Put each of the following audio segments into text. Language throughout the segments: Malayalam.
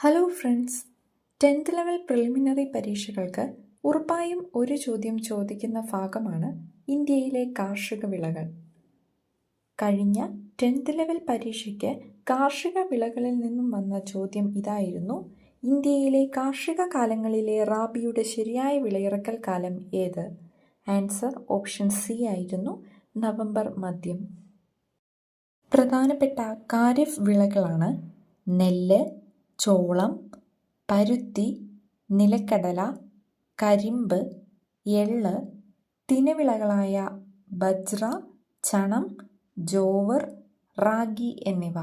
Hello friends tenth level preliminary പരീക്ഷകൾക്ക് ഉറപ്പായും ഒരു ചോദ്യം ചോദിക്കുന്ന ഭാഗമാണ് ഇന്ത്യയിലെ കാർഷിക വിളകൾ. കഴിഞ്ഞ ടെൻത്ത് ലെവൽ പരീക്ഷയ്ക്ക് കാർഷിക വിളകളിൽ നിന്നും വന്ന ചോദ്യം ഇതായിരുന്നു ഇന്ത്യയിലെ കാർഷിക കാലങ്ങളിലെ റാബിയുടെ ശരിയായ വിളയിറക്കൽ കാലം ഏത്? ആൻസർ ഓപ്ഷൻ സി ആയിരുന്നു നവംബർ മദ്യം. പ്രധാനപ്പെട്ട കാരിഫ് വിളകളാണ് നെല്ല് ചോളം പരുത്തി നിലക്കടല കരിമ്പ് എള്ള് തിനവിളകളായ ബജ്ര ചണം ജോവർ റാഗി എന്നിവ.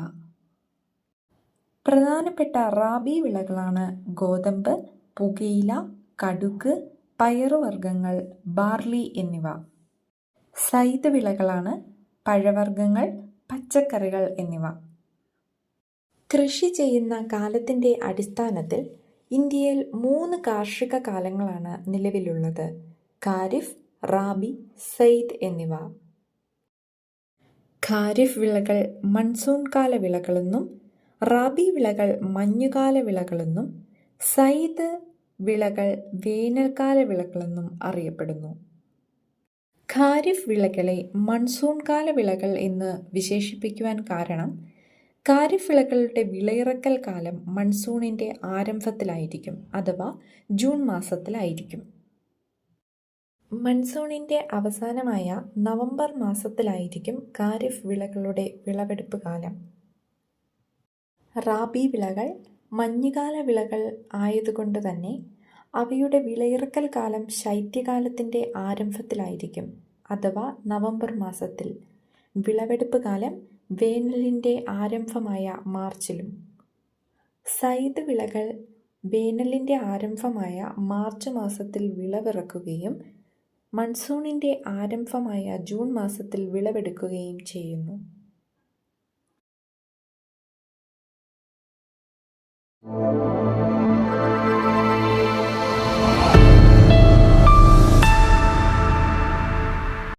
പ്രധാനപ്പെട്ട റാബി വിളകളാണ് ഗോതമ്പ് പുകയില കടുക് പയറുവർഗങ്ങൾ ബാർലി എന്നിവ. സൈദ് വിളകളാണ് പഴവർഗങ്ങൾ പച്ചക്കറികൾ എന്നിവ. കൃഷി ചെയ്യുന്ന കാലത്തിന്റെ അടിസ്ഥാനത്തിൽ ഇന്ത്യയിൽ മൂന്ന് കാർഷിക കാലങ്ങളാണ് നിലവിലുള്ളത്. ഖാരിഫ് റാബി സെയ്ദ് എന്നിവ. ഖാരിഫ് വിളകൾ മൺസൂൺ കാല വിളകളെന്നും റാബി വിളകൾ മഞ്ഞുകാല വിളകളെന്നും സയ്ദ് വിളകൾ വേനൽക്കാല വിളകളെന്നും അറിയപ്പെടുന്നു. ഖാരിഫ് വിളകളെ മൺസൂൺ കാല വിളകൾ എന്ന് വിശേഷിപ്പിക്കുവാൻ കാരണം ഖാരിഫ് വിളകളുടെ വിളയിറക്കൽ കാലം മൺസൂണിന്റെ ആരംഭത്തിലായിരിക്കും അഥവാ ജൂൺ മാസത്തിലായിരിക്കും. മൺസൂണിന്റെ അവസാനമായ നവംബർ മാസത്തിലായിരിക്കും ഖാരിഫ് വിളകളുടെ വിളവെടുപ്പ് കാലം. റാബി വിളകൾ മഞ്ഞുകാല വിളകൾ ആയതുകൊണ്ട് തന്നെ അവയുടെ വിളയിറക്കൽ കാലം ശൈത്യകാലത്തിന്റെ ആരംഭത്തിലായിരിക്കും അഥവാ നവംബർ മാസത്തിൽ. വിളവെടുപ്പ് കാലം വേനലിന്റെ ആരംഭമായ മാർച്ചിലും സൈദ് വിളകൾ വേനലിന്റെ ആരംഭമായ മാർച്ച് മാസത്തിൽ വിളവിറക്കുകയും മൺസൂണിന്റെ ആരംഭമായ ജൂൺ മാസത്തിൽ വിളവെടുക്കുകയും ചെയ്യുന്നു Thank you.